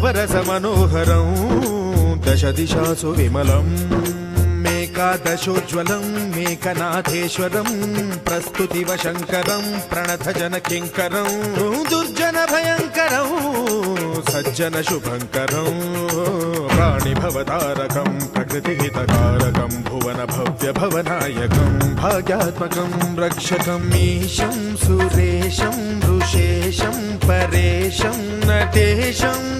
नवरसमनोहरौ दशदिशासु विमलम् मेकादशोज्ज्वलं, मेकनाथेश्वरं, प्रस्तुतिवशङ्करं प्रणतजनकिङ्करं दुर्जनभयङ्करौ सज्जनशुभङ्करं, प्राणिभवतारकं, प्रकृतिहितकारकं, भुवनभव्यभवनायकं, भाग्यात्मकं रक्षकम् ईशं, सुरेशं, ऋषेशं, परेशं, नटेशं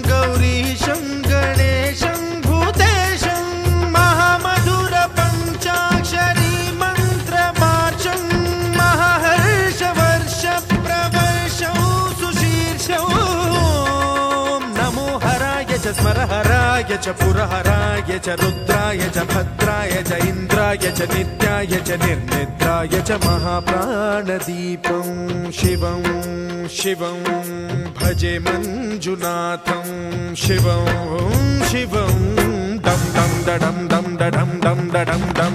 च स्मरहराय च पुरहराय च रुद्राय च भद्राय च इन्द्राय च नित्याय च निर्निद्राय च महाप्राणदीपं शिवं शिवं भजे मञ्जुनाथं शिवं शिवं दं दं दडं दं दडं दं दडं दं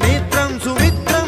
సురనేత్రం సుమిత్రం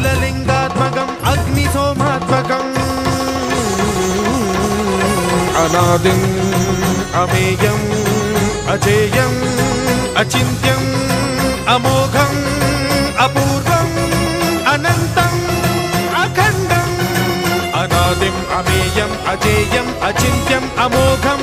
అఖిలలింగాత్మకం అగ్నిసోమాత్మకం అనాది అమేయం అజేయం అచింత్యం అమోఘం అపూర్వం అనంతం అఖండం అనాది అమేయం అజేయం అచింత్యం అమోఘం